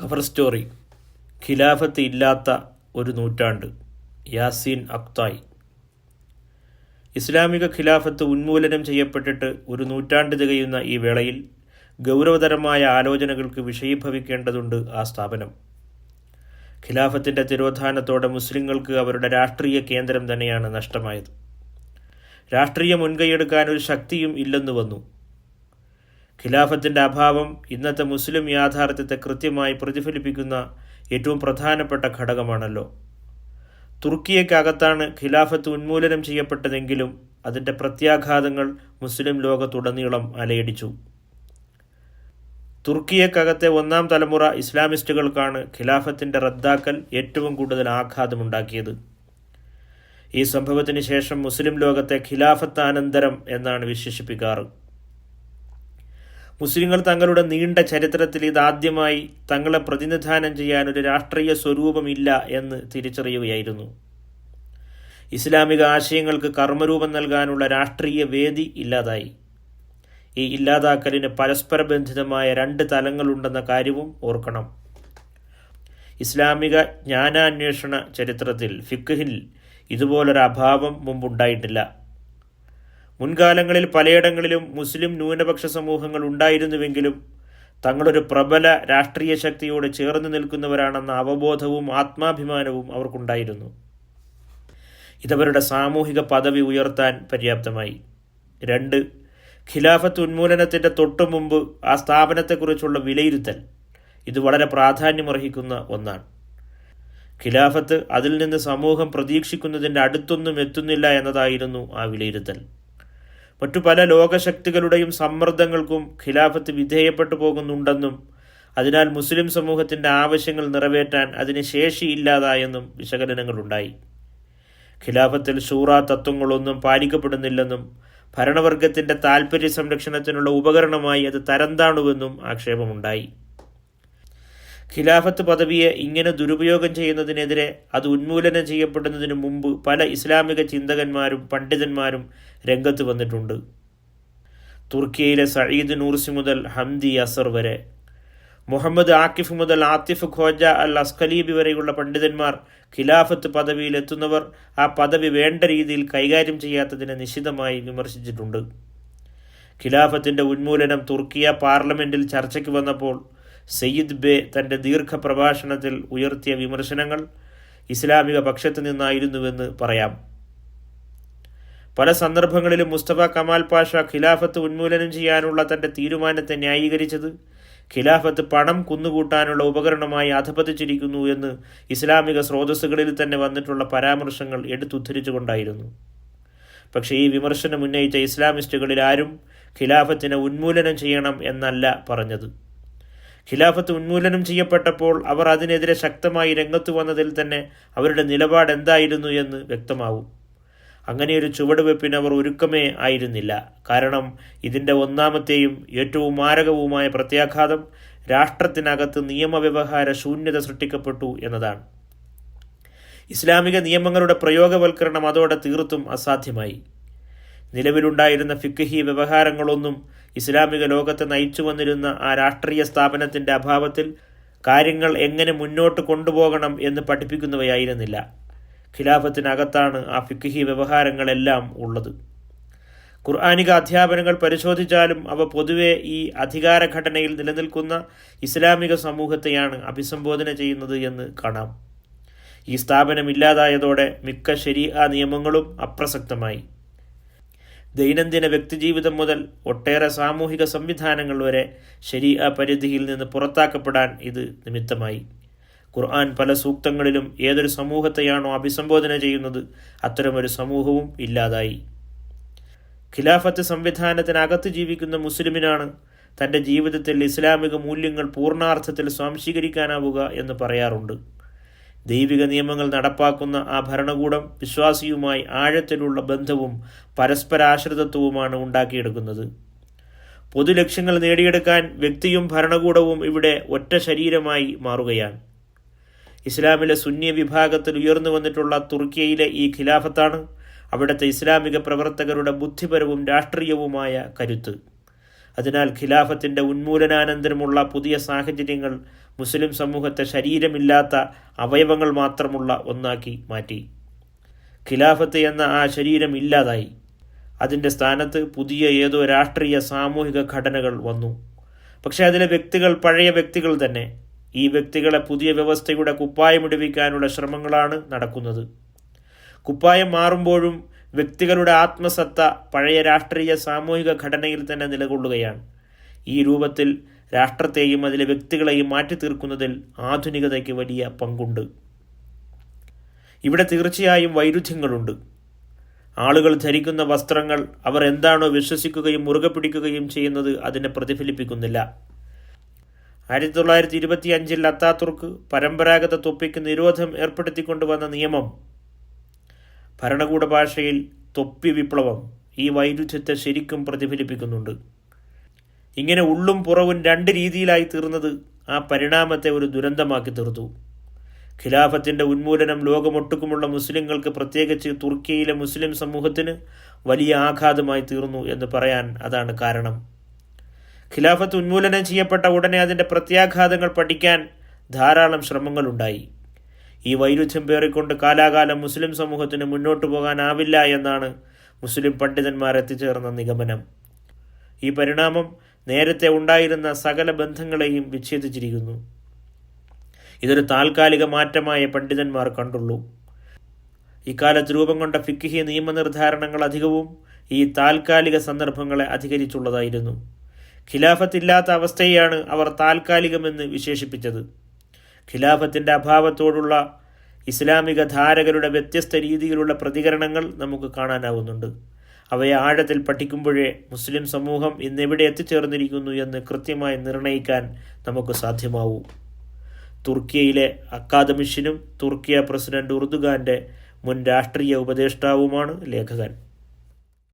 Cover story. ഖിലാഫത്ത് ഇല്ലാത്ത ഒരു നൂറ്റാണ്ട്. യാസീൻ അക്തായ് ഇസ്ലാമിക ഖിലാഫത്ത് ഉന്മൂലനം ചെയ്യപ്പെട്ടിട്ട് ഒരു നൂറ്റാണ്ട് തികയുന്ന ഈ വേളയിൽ ഗൗരവതരമായ ആലോചനകൾക്ക് വിഷയീഭവിക്കേണ്ടതുണ്ട് ആ സ്ഥാപനം. ഖിലാഫത്തിന്റെ തിരോധാനത്തോടെ മുസ്ലിങ്ങൾക്ക് അവരുടെ രാഷ്ട്രീയ കേന്ദ്രം തന്നെയാണ് നഷ്ടമായത്. രാഷ്ട്രീയ മുൻകൈയെടുക്കാൻ ഒരു ശക്തിയും ഇല്ലെന്ന് വന്നു. ഖിലാഫത്തിന്റെ അഭാവം ഇന്നത്തെ മുസ്ലിം യാഥാർത്ഥ്യത്തെ കൃത്യമായി പ്രതിഫലിപ്പിക്കുന്ന ഏറ്റവും പ്രധാനപ്പെട്ട ഘടകമാണല്ലോ. തുർക്കിയക്കകത്താണ് ഖിലാഫത്ത് ഉന്മൂലനം ചെയ്യപ്പെട്ടതെങ്കിലും അതിന്റെ പ്രത്യാഘാതങ്ങൾ മുസ്ലിം ലോകത്തുടനീളം അലയടിച്ചു. തുർക്കിയക്കകത്തെ ഒന്നാം തലമുറ ഇസ്ലാമിസ്റ്റുകൾക്കാണ് ഖിലാഫത്തിന്റെ റദ്ദാക്കൽ ഏറ്റവും കൂടുതൽ ആഘാതമുണ്ടാക്കിയത്. ഈ സംഭവത്തിന് ശേഷം മുസ്ലിം ലോകത്തെ ഖിലാഫത്താനന്തരം എന്നാണ് വിശേഷിപ്പിക്കാറ്. മുസ്ലിങ്ങൾ തങ്ങളുടെ നീണ്ട ചരിത്രത്തിൽ ഇതാദ്യമായി തങ്ങളെ പ്രതിനിധാനം ചെയ്യാൻ ഒരു രാഷ്ട്രീയ സ്വരൂപമില്ല എന്ന് തിരിച്ചറിയുകയായിരുന്നു. ഇസ്ലാമിക ആശയങ്ങൾക്ക് കർമ്മരൂപം നൽകാനുള്ള രാഷ്ട്രീയ വേദി ഇല്ലാതായി. ഈ ഇല്ലാതാക്കലിന് പരസ്പര ബന്ധിതമായ രണ്ട് തലങ്ങളുണ്ടെന്ന കാര്യവും ഓർക്കണം. ഇസ്ലാമിക ജ്ഞാനാന്വേഷണ ചരിത്രത്തിൽ ഫിഖ്ഹിൽ ഇതുപോലൊരു അഭാവം മുമ്പുണ്ടായിട്ടില്ല. മുൻകാലങ്ങളിൽ പലയിടങ്ങളിലും മുസ്ലിം ന്യൂനപക്ഷ സമൂഹങ്ങൾ ഉണ്ടായിരുന്നുവെങ്കിലും തങ്ങളൊരു പ്രബല രാഷ്ട്രീയ ശക്തിയോട് ചേർന്ന് നിൽക്കുന്നവരാണെന്ന അവബോധവും ആത്മാഭിമാനവും അവർക്കുണ്ടായിരുന്നു. ഇതവരുടെ സാമൂഹിക പദവി ഉയർത്താൻ പര്യാപ്തമായി. രണ്ട് ഖിലാഫത്ത് ഉന്മൂലനത്തിന്റെ തൊട്ടു മുമ്പ് ആ സ്ഥാപനത്തെക്കുറിച്ചുള്ള വിലയിരുത്തൽ ഇത് വളരെ പ്രാധാന്യമർഹിക്കുന്ന ഒന്നാണ്. ഖിലാഫത്ത് അതിൽ നിന്ന് സമൂഹം പ്രതീക്ഷിക്കുന്നതിന്റെ അടുത്തൊന്നും എത്തുന്നില്ല എന്നതായിരുന്നു ആ വിലയിരുത്തൽ. മറ്റു പല ലോകശക്തികളുടെയും സമ്മർദ്ദങ്ങൾക്കും ഖിലാഫത്ത് വിധേയപ്പെട്ടു പോകുന്നുണ്ടെന്നും അതിനാൽ മുസ്ലിം സമൂഹത്തിന്റെ ആവശ്യങ്ങൾ നിറവേറ്റാൻ അതിന് ശേഷിയില്ലാതായെന്നും വിശകലനങ്ങളുണ്ടായി. ഖിലാഫത്തിൽ ഷൂറ തത്വങ്ങളൊന്നും പാലിക്കപ്പെടുന്നില്ലെന്നും ഭരണവർഗത്തിന്റെ താൽപ്പര്യ സംരക്ഷണത്തിനുള്ള ഉപകരണമായി അത് തരംതാണുവെന്നും ആക്ഷേപമുണ്ടായി. ഖിലാഫത്ത് പദവിയെ ഇങ്ങനെ ദുരുപയോഗം ചെയ്യുന്നതിനെതിരെ അത് ഉന്മൂലനം ചെയ്യപ്പെടുന്നതിന് മുമ്പ് പല ഇസ്ലാമിക ചിന്തകന്മാരും പണ്ഡിതന്മാരും രംഗത്ത് വന്നിട്ടുണ്ട്. തുർക്കിയിലെ സയ്യിദ് നൂർസി മുതൽ ഹംദി അസർ വരെ. മുഹമ്മദ് ആക്കിഫ് മുതൽ ആത്തിഫ് ഖോജ അൽ അസ്ഖലീബി വരെയുള്ള പണ്ഡിതന്മാർ ഖിലാഫത്ത് പദവിയിലെത്തുന്നവർ ആ പദവി വേണ്ട രീതിയിൽ കൈകാര്യം ചെയ്യാത്തതിനെ നിശിതമായി വിമർശിച്ചിട്ടുണ്ട്. ഖിലാഫത്തിന്റെ ഉന്മൂലനം തുർക്കിയ പാർലമെന്റിൽ ചർച്ചയ്ക്ക് വന്നപ്പോൾ സയ്യിദ് ബേ തന്റെ ദീർഘപ്രഭാഷണത്തിൽ ഉയർത്തിയ വിമർശനങ്ങൾ ഇസ്ലാമിക പക്ഷത്തു നിന്നായിരുന്നുവെന്ന് പറയാം. പല സന്ദർഭങ്ങളിലും മുസ്തഫ കമാൽ പാഷ ഖിലാഫത്ത് ഉന്മൂലനം ചെയ്യാനുള്ള തന്റെ തീരുമാനത്തെ ന്യായീകരിച്ചത് ഖിലാഫത്ത് പണം കുന്നുകൂട്ടാനുള്ള ഉപകരണമായി അധപതിച്ചിരിക്കുന്നു എന്ന് ഇസ്ലാമിക സ്രോതസ്സുകളിൽ തന്നെ വന്നിട്ടുള്ള പരാമർശങ്ങൾ എടുത്തുദ്ധരിച്ചുകൊണ്ടായിരുന്നു. പക്ഷേ ഈ വിമർശനം ഉന്നയിച്ച ഇസ്ലാമിസ്റ്റുകളിൽ ആരും ഖിലാഫത്തിനെ ഉന്മൂലനം ചെയ്യണം എന്നല്ല പറഞ്ഞത്. ഖിലാഫത്ത് ഉന്മൂലനം ചെയ്യപ്പെട്ടപ്പോൾ അവർ അതിനെതിരെ ശക്തമായി രംഗത്തു വന്നതിൽ തന്നെ അവരുടെ നിലപാട് എന്തായിരുന്നു എന്ന് വ്യക്തമാവും. അങ്ങനെയൊരു ചുവടുവെപ്പിന് അവർ ഒരുക്കമേ ആയിരുന്നില്ല. കാരണം ഇതിന്റെ ഒന്നാമത്തെയും ഏറ്റവും മാരകവുമായ പ്രത്യാഘാതം രാഷ്ട്രത്തിനകത്ത് നിയമവ്യവഹാര ശൂന്യത സൃഷ്ടിക്കപ്പെട്ടു എന്നതാണ്. ഇസ്ലാമിക നിയമങ്ങളുടെ പ്രയോഗവൽക്കരണം അതോടെ തീർത്തും അസാധ്യമായി. നിലവിലുണ്ടായിരുന്ന ഫിക്കഹി വ്യവഹാരങ്ങളൊന്നും ഇസ്ലാമിക ലോകത്തെ നയിച്ചു വന്നിരുന്ന ആ രാഷ്ട്രീയ സ്ഥാപനത്തിന്റെ അഭാവത്തിൽ കാര്യങ്ങൾ എങ്ങനെ മുന്നോട്ട് കൊണ്ടുപോകണം എന്ന് പഠിപ്പിക്കുന്നവയായിരുന്നില്ല. ഖിലാഫത്തിനകത്താണ് ആ ഫിക്കഹി വ്യവഹാരങ്ങളെല്ലാം ഉള്ളത്. ഖുർആാനിക അധ്യാപനങ്ങൾ പരിശോധിച്ചാലും അവ പൊതുവെ ഈ അധികാരഘടനയിൽ നിലനിൽക്കുന്ന ഇസ്ലാമിക സമൂഹത്തെയാണ് അഭിസംബോധന ചെയ്യുന്നത് എന്ന് കാണാം. ഈ സ്ഥാപനം ഇല്ലാതായതോടെ മിക്ക ശരീഅ നിയമങ്ങളും അപ്രസക്തമായി. ദൈനംദിന വ്യക്തിജീവിതം മുതൽ ഒട്ടേറെ സാമൂഹിക സംവിധാനങ്ങൾ വരെ ശരീഅ പരിധിയിൽ നിന്ന് പുറത്താക്കപ്പെടാൻ ഇത് നിമിത്തമായി. ഖുർആൻ പല സൂക്തങ്ങളിലും ഏതൊരു സമൂഹത്തെയാണോ അഭിസംബോധന ചെയ്യുന്നത് അത്തരമൊരു സമൂഹവും ഇല്ലാതായി. ഖിലാഫത്ത് സംവിധാനത്തിനകത്ത് ജീവിക്കുന്ന മുസ്ലിമിനാണ് തന്റെ ജീവിതത്തിൽ ഇസ്ലാമിക മൂല്യങ്ങൾ പൂർണാർത്ഥത്തിൽ സ്വാംശീകരിക്കാനാവുക എന്ന് പറയാറുണ്ട്. ദൈവിക നിയമങ്ങൾ നടപ്പാക്കുന്ന ആ ഭരണകൂടം വിശ്വാസിയുമായി ആഴത്തിലുള്ള ബന്ധവും പരസ്പരാശ്രിതത്വവുമാണ് ഉണ്ടാക്കിയെടുക്കുന്നത്. പൊതുലക്ഷ്യങ്ങൾ നേടിയെടുക്കാൻ വ്യക്തിയും ഭരണകൂടവും ഇവിടെ ഒറ്റ ശരീരമായി മാറുകയാണ്. ഇസ്ലാമിലെ സുന്നി വിഭാഗത്തിൽ ഉയർന്നു വന്നിട്ടുള്ള തുർക്കിയയിലെ ഈ ഖിലാഫത്താണ് അവിടുത്തെ ഇസ്ലാമിക പ്രവർത്തകരുടെ ബുദ്ധിപരവും രാഷ്ട്രീയവുമായ കരുത്ത്. അതിനാൽ ഖിലാഫത്തിന്റെ ഉന്മൂലനാനന്തരമുള്ള പുതിയ സാഹചര്യങ്ങൾ മുസ്ലിം സമൂഹത്തെ ശരീരമില്ലാത്ത അവയവങ്ങൾ മാത്രമുള്ള ഒന്നാക്കി മാറ്റി. ഖിലാഫത്ത് എന്ന ആ ശരീരം ഇല്ലാതായി. അതിന്റെ സ്ഥാനത്ത് പുതിയ ഏതോ രാഷ്ട്രീയ സാമൂഹിക ഘടനകൾ വന്നു. പക്ഷേ അതിലെ വ്യക്തികൾ പഴയ വ്യക്തികൾ തന്നെ. ഈ വ്യക്തികളെ പുതിയ വ്യവസ്ഥയുടെ കുപ്പായമിടിവിക്കാനുള്ള ശ്രമങ്ങളാണ് നടക്കുന്നത്. കുപ്പായം മാറുമ്പോഴും വ്യക്തികളുടെ ആത്മസത്ത പഴയ രാഷ്ട്രീയ സാമൂഹിക ഘടനയിൽ തന്നെ നിലകൊള്ളുകയാണ്. ഈ രൂപത്തിൽ രാഷ്ട്രത്തെയും അതിലെ വ്യക്തികളെയും മാറ്റി തീർക്കുന്നതിൽ ആധുനികതയ്ക്ക് വലിയ പങ്കുണ്ട്. ഇവിടെ തീർച്ചയായും വൈരുദ്ധ്യങ്ങളുണ്ട്. ആളുകൾ ധരിക്കുന്ന വസ്ത്രങ്ങൾ അവർ എന്താണോ വിശ്വസിക്കുകയും മുറുകെ പിടിക്കുകയും ചെയ്യുന്നത് അതിനെ പ്രതിഫലിപ്പിക്കുന്നില്ല. ആയിരത്തി തൊള്ളായിരത്തി ഇരുപത്തി അഞ്ചിൽ അത്താത്തുർക്ക് പരമ്പരാഗത തൊപ്പിക്ക് നിരോധം ഏർപ്പെടുത്തിക്കൊണ്ടുവന്ന നിയമം. ഭരണകൂട ഭാഷയിൽ തൊപ്പി വിപ്ലവം ഈ വൈരുദ്ധ്യത്തെ ശരിക്കും പ്രതിഫലിപ്പിക്കുന്നുണ്ട്. ഇങ്ങനെ ഉള്ളും പുറവും രണ്ട് രീതിയിലായി തീർന്നത് ആ പരിണാമത്തെ ഒരു ദുരന്തമാക്കി തീർത്തു. ഖിലാഫത്തിന്റെ ഉന്മൂലനം ലോകമൊട്ടുക്കുമുള്ള മുസ്ലിങ്ങൾക്ക് പ്രത്യേകിച്ച് തുർക്കിയിലെ മുസ്ലിം സമൂഹത്തിന് വലിയ ആഘാതമായി തീർന്നു എന്ന് പറയാൻ അതാണ് കാരണം. ഖിലാഫത്ത് ഉന്മൂലനം ചെയ്യപ്പെട്ട ഉടനെ അതിന്റെ പ്രത്യാഘാതങ്ങൾ പഠിക്കാൻ ധാരാളം ശ്രമങ്ങളുണ്ടായി. ഈ വൈരുദ്ധ്യം പേറിക്കൊണ്ട് കാലാകാലം മുസ്ലിം സമൂഹത്തിന് മുന്നോട്ടു പോകാനാവില്ല എന്നാണ് മുസ്ലിം പണ്ഡിതന്മാർ എത്തിച്ചേർന്ന നിഗമനം. ഈ പരിണാമം നേരത്തെ ഉണ്ടായിരുന്ന സകല ബന്ധങ്ങളെയും വിച്ഛേദിച്ചിരിക്കുന്നു. ഇതൊരു താൽക്കാലിക മാറ്റമായ പണ്ഡിതന്മാർ കണ്ടുള്ളൂ. ഇക്കാലത്ത് രൂപം കൊണ്ട ഫിക്കിഹി നിയമനിർദ്ധാരണങ്ങൾ അധികവും ഈ താൽക്കാലിക സന്ദർഭങ്ങളെ അധികരിച്ചുള്ളതായിരുന്നു. ഖിലാഫത്തില്ലാത്ത അവസ്ഥയാണ് അവർ താൽക്കാലികമെന്ന് വിശേഷിപ്പിച്ചത്. ഖിലാഫത്തിന്റെ അഭാവത്തോടുള്ള ഇസ്ലാമിക ധാരകരുടെ വ്യത്യസ്ത രീതിയിലുള്ള പ്രതികരണങ്ങൾ നമുക്ക് കാണാനാവുന്നുണ്ട്. അവയെ ആഴത്തിൽ പഠിക്കുമ്പോഴേ മുസ്ലിം സമൂഹം ഇന്നെവിടെ എത്തിച്ചേർന്നിരിക്കുന്നു എന്ന് കൃത്യമായി നിർണയിക്കാൻ നമുക്ക് സാധ്യമാവൂ. തുർക്കിയയിലെ അക്കാദമിഷ്യനും തുർക്കിയ പ്രസിഡന്റ് ഉർദുഗാന്റെ മുൻ രാഷ്ട്രീയ ഉപദേഷ്ടാവുമാണ് ലേഖകൻ.